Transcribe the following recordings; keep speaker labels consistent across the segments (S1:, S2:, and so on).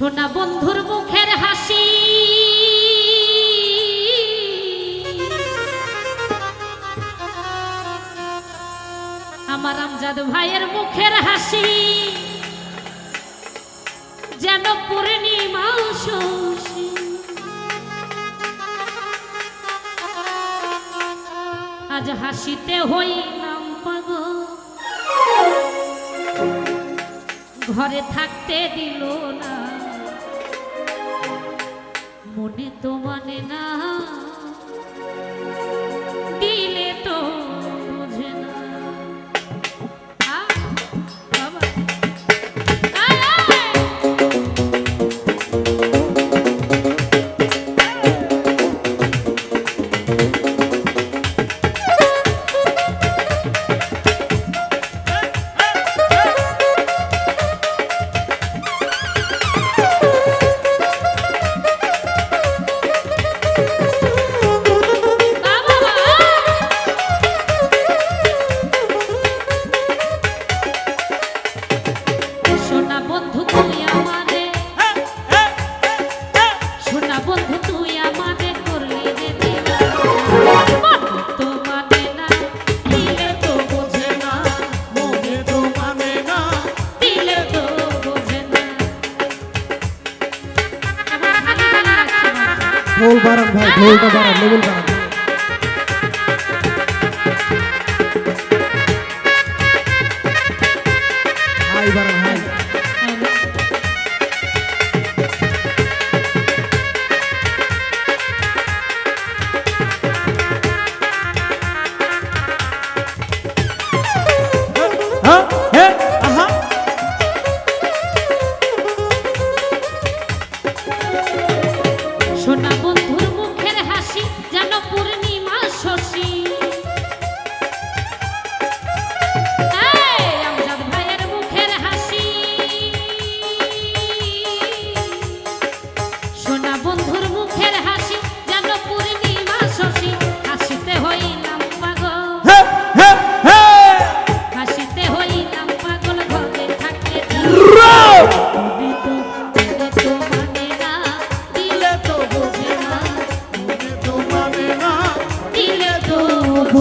S1: সোনা বন্ধুর মুখের হাসি। আমার আমজাদ ভাইয়ের মুখের হাসি। যেন পূর্ণিমা আজ হাসিতে হই নাম পাগ ঘরে থাকতে দিল না। মনে তো মানে না
S2: ঢোল বাড়ান ভাই ঢোলটা বাড়ান লেভেল বাড়ান হাই বাড়ান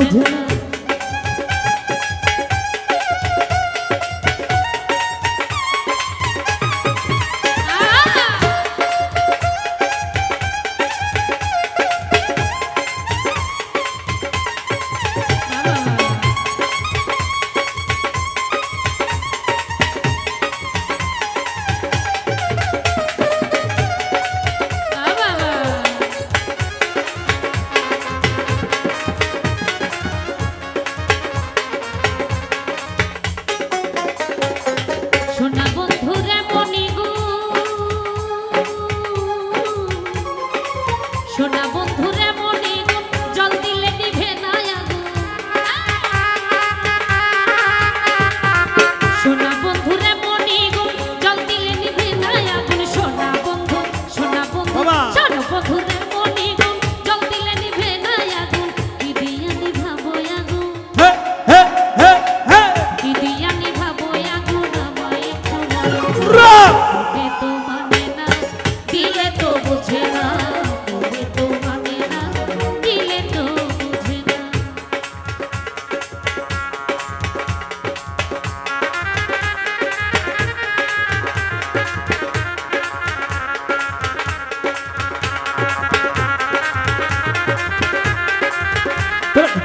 S2: Yeah.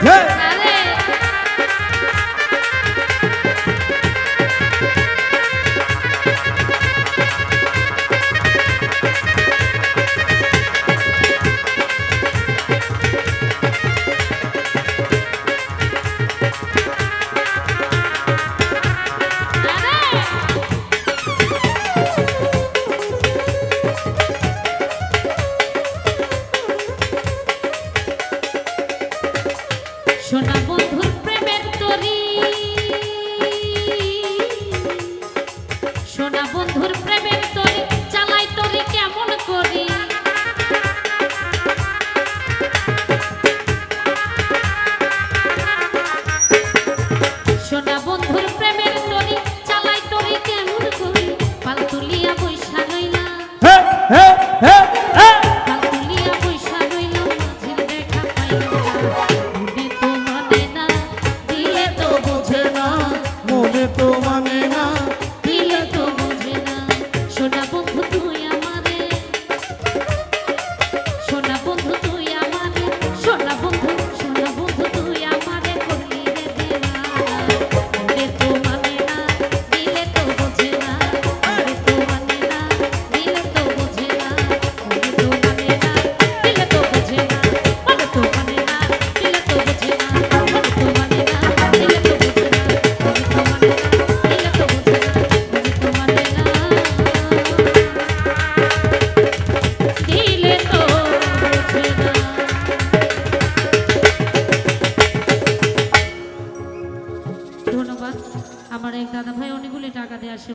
S2: 네. Bye.